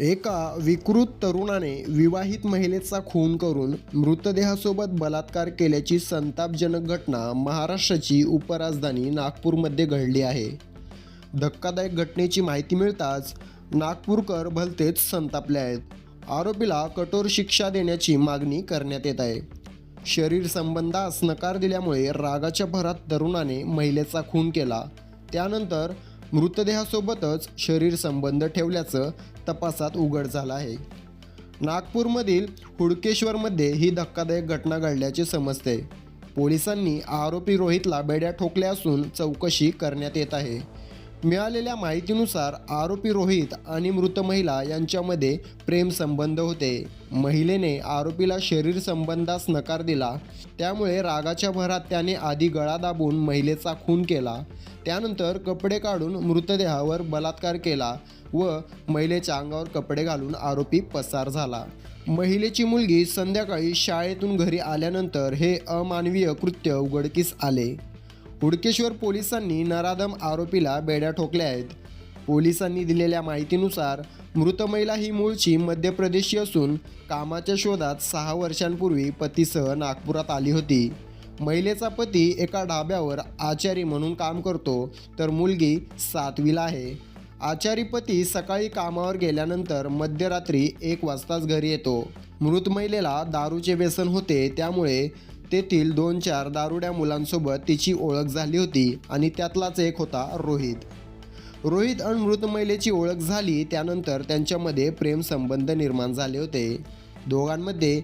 एका विकृत तरुणाने विवाहित महिलेचा खून करून मृतदेहासोबत बलात्कार केल्याची संतापजनक घटना महाराष्ट्राची उपराजधानी नागपूरमध्ये घडली आहे. धक्कादायक घटनेची माहिती मिळताच नागपूरकर भलतेच संतापले आहेत. आरोपीला कठोर शिक्षा देण्याची मागणी करण्यात येत आहे. शरीर संबंधास नकार दिल्यामुळे रागाच्या भरात तरुणाने महिलेचा खून केला. त्यानंतर मृतदेहासोबतच शरीर संबंध ठेवल्याचं तपासात उघड झालं आहे. नागपूरमधील हुडकेश्वरमध्ये ही धक्कादायक घटना घडल्याचे समजते. पोलिसांनी आरोपी रोहितला बेड्या ठोकल्या असून चौकशी करण्यात येत आहे. मिळालेल्या माहितीनुसार आरोपी रोहित आणि मृत महिला यांच्यामध्ये प्रेम संबंध होते. महिलेने आरोपीला शरीर संबंधास नकार दिला. त्यामुळे रागाच्या भरात त्याने आधी गळा दाबून महिलेचा खून केला. त्यानंतर कपडे काढून मृतदेहावर बलात्कार केला व महिलेच्या अंगावर कपडे घालून आरोपी पसार झाला. महिलेची मुलगी संध्याकाळी शाळेतून घरी आल्यानंतर हे अमानवीय कृत्य उघडकीस आले. हुडकेश्वर पोलिसांनी नराधम आरोपीला बेड्या ठोकल्या आहेत. पोलिसांनी दिलेल्या माहितीनुसार मृत महिला ही मूळची मध्य प्रदेशी असून कामाच्या शोधात सहा वर्षांपूर्वी पतीसह नागपुरात आली होती. महिलेचा पती एका ढाब्यावर आचारी म्हणून काम करतो तर मुलगी सातवीला आहे. आचारी पती सकाळी कामावर गेल्यानंतर मध्यरात्री एक वाजताच घरी येतो. मृत महिलेला दारूचे व्यसन होते त्यामुळे तेथील दोन चार दारुड्या मुलांसोबत तिची ओळख झाली होती आणि त्यातलाच एक होता रोहित. रोहित आणि मृत महिलेची ओळख झाली त्यानंतर त्यांच्यामध्ये प्रेमसंबंध निर्माण झाले होते. दोघांमध्ये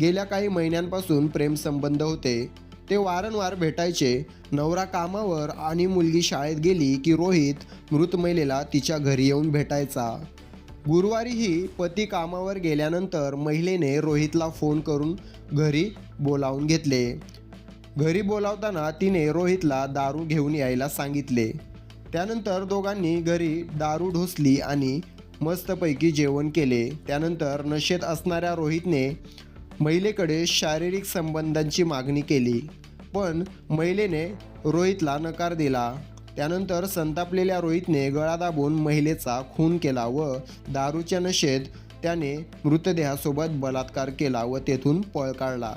गेल्या काही महिन्यांपासून प्रेमसंबंध होते. ते वारंवार भेटायचे नवरा कामावर आणि मुलगी शाळेत गेली की रोहित मृत महिलेला तिच्या घरी येऊन भेटायचा. गुरुवारीही पती कामावर गेल्यानंतर महिलेने रोहितला फोन करून घरी बोलावून घेतले. घरी बोलावताना तिने रोहितला दारू घेऊन यायला सांगितले. त्यानंतर दोघांनी घरी दारू ढोसली आणि मस्तपैकी जेवण केले. त्यानंतर नशेत असणाऱ्या रोहितने महिलेकडे शारीरिक संबंधांची मागणी केली पण महिलेने रोहितला नकार दिला. त्यानंतर संतापलेल्या रोहितने गळा दाबून महिलेचा खून केला व दारूच्या नशेत त्याने मृतदेहासोबत बलात्कार केला व तेथून पळ काढला.